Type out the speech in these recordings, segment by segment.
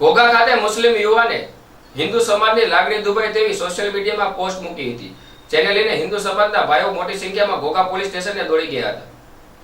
ઘોઘા ખાતે મુસ્લિમ યુવાને હિન્દુ સમાજની લાગણી દુભાઈ તેવી સોશિયલ મીડિયામાં પોસ્ટ મૂકી હતી. જેને લઈને હિન્દુ સમાજના ભાઈઓ મોટી સંખ્યામાં ઘોઘા પોલીસ સ્ટેશને દોડી ગયા હતા.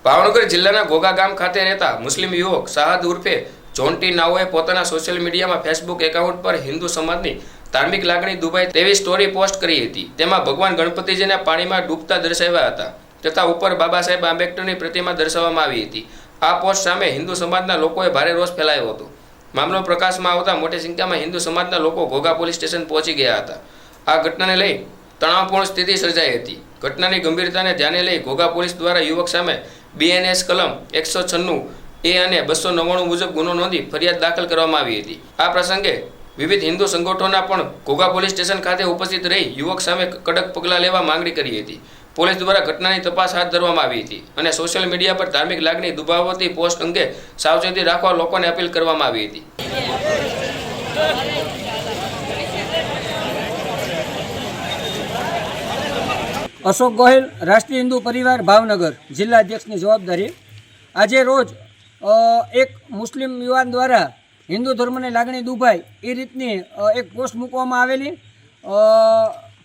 ભાવનગર જિલ્લાના ઘોઘા ગામ ખાતે રહેતા મુસ્લિમ યુવક શાહદ ઉર્ફે જોન્ટી નાઓએ પોતાના સોશિયલ મીડિયામાં ફેસબુક એકાઉન્ટ પર હિન્દુ સમાજની ધાર્મિક લાગણી દુભાઈ તેવી સ્ટોરી પોસ્ટ કરી હતી. તેમાં ભગવાન ગણપતિજીને પાણીમાં ડૂબતા દર્શાવ્યા હતા તથા ઉપર બાબા સાહેબ આંબેડકરની પ્રતિમા દર્શાવવામાં આવી હતી. આ પોસ્ટ સામે હિન્દુ સમાજના લોકોએ ભારે રોષ ફેલાયો હતો. મામલો પ્રકાશમાં આવતા મોટી સંખ્યામાં હિન્દુ સમાજના લોકો ઘોઘા પોલીસ સ્ટેશન પહોંચી ગયા હતા. આ ઘટનાને લઈ તણાવપૂર્ણ સ્થિતિ સર્જાઈ હતી. ઘટનાની ગંભીરતાને ધ્યાને લઈ ઘોઘા પોલીસ દ્વારા યુવક સામે બીએનએસ કલમ એકસો છન્નું એ અને બસો નવ્વાણું મુજબ ગુનો નોંધી ફરિયાદ દાખલ કરવામાં આવી હતી. આ પ્રસંગે વિવિધ હિન્દુ સંગઠનોના પણ ઘોઘા પોલીસ સ્ટેશન ખાતે ઉપસ્થિત રહી યુવક સામે કડક પગલાં લેવા માંગણી કરી હતી. પોલીસ દ્વારા ઘટનાની તપાસ હાથ ધરવામાં આવી હતી અને સોશિયલ મીડિયા પર ધાર્મિક લાગણી દુભાવતી પોસ્ટ અંગે સાવચેતી રાખવા લોકોને અપીલ કરવામાં આવી હતી. અશોક ગોહિલ, રાષ્ટ્રીય હિન્દુ પરિવાર, ભાવનગર, જિલ્લા અધ્યક્ષની જવાબદારી. આજે રોજ એક મુસ્લિમ યુવાન દ્વારા હિન્દુ ધર્મની લાગણી દુભાઈ એ રીતની એક પોસ્ટ મૂકવામાં આવેલી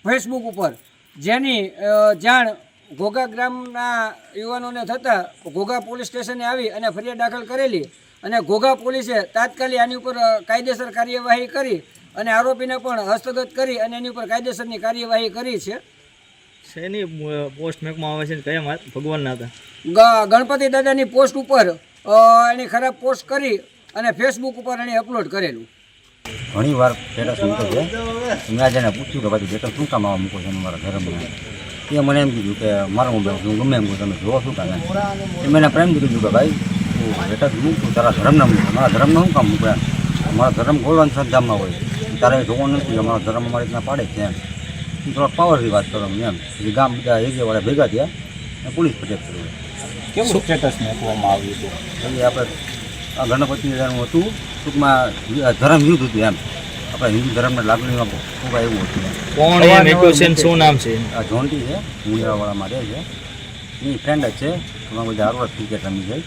ફેસબુક ઉપર. જેની જાણ ઘોઘા ગ્રામના યુવાનોને થતાં ઘોઘા પોલીસ સ્ટેશને આવી અને ફરિયાદ દાખલ કરેલી અને ઘોઘા પોલીસે તાત્કાલિક આની ઉપર કાયદેસર કાર્યવાહી કરી અને આરોપીને પણ હસ્તગત કરી અને એની ઉપર કાયદેસરની કાર્યવાહી કરી છે. શેની પોસ્ટ મેકમાં આવે છે કયા ભગવાનના હતા? ગણપતિ દાદાની પોસ્ટ ઉપર એની ખરાબ પોસ્ટ કરી અને ફેસબુક ઉપર એણે અપલોડ કરેલું. ઘણી વાર સ્ટેટસ મૂકે છે મેં આજે એને પૂછ્યું કે ભાઈ બેટર શું કામ આવવા મૂકો છો મારા ઘરમાં એ મને એમ કીધું કે મારો મોબાઈલ હું ગમે એમ કહું તમે જોવો શું કામ એ મેં એને પ્રેમ કીધું કે ભાઈ તું બેટર મૂકું તારા ધર્મના મૂકું? મારા ધર્મના શું કામ મૂકે મારા ધર્મ ગોળવાની શ્રદ્ધામાં હોય. તારે જોવાનું નથી કે મારો ધર્મ અમારી રીતના પાડે છે એમ. હું થોડાક પાવરથી વાત કરો એમ. ગામ બધા એરિયાવાળા ભેગા થયા અને પોલીસ ફરિયાદ કર્યું કેવું સ્ટેટસ મૂકવામાં આવ્યું હતું? એટલે આપણે આ ગણપતિ હતું. ટૂંકમાં ધર્મ યુદ્ધ હતું એમ. આપણા હિન્દુ ધર્મના લાગણીમાં ખૂબ એવું હતું. કોણ એમ મેક્યો શું નામ છે? આ જોન્ટી છે મુંદ્રાવાળામાં રહે છે. એની ફ્રેન્ડ જ છે. એમાં બધા હારવાર ક્રિકેટ રમી જાય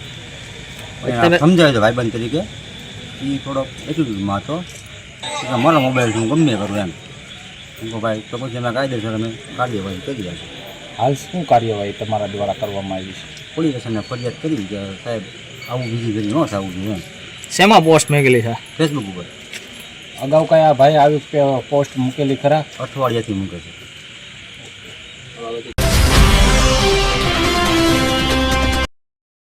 પણ તમે- સમજાય છે ભાઈબંધ તરીકે. એ થોડોક એટીટ્યુડમાં હતો. મારો મોબાઈલ હું ગમે કરું એમ. હું ભાઈ તો પછી અમે કાયદેસર અમે કાર્યવાહી કરી છે હાલ શું કાર્યવાહી તમારા દ્વારા કરવામાં આવી છે? પોલીસ સ્ટેશનને ફરિયાદ કરી કે સાહેબ આવું બીજી ઘડી ન થવું જોઈએ એમ. શેમાં પોસ્ટ મૂકેલી છે? ફેસબુક ઉપર. અગાઉ કઈ આ ભાઈ આવી પોસ્ટ મૂકેલી ખરા? અઠવાડિયાથી મૂકે છે.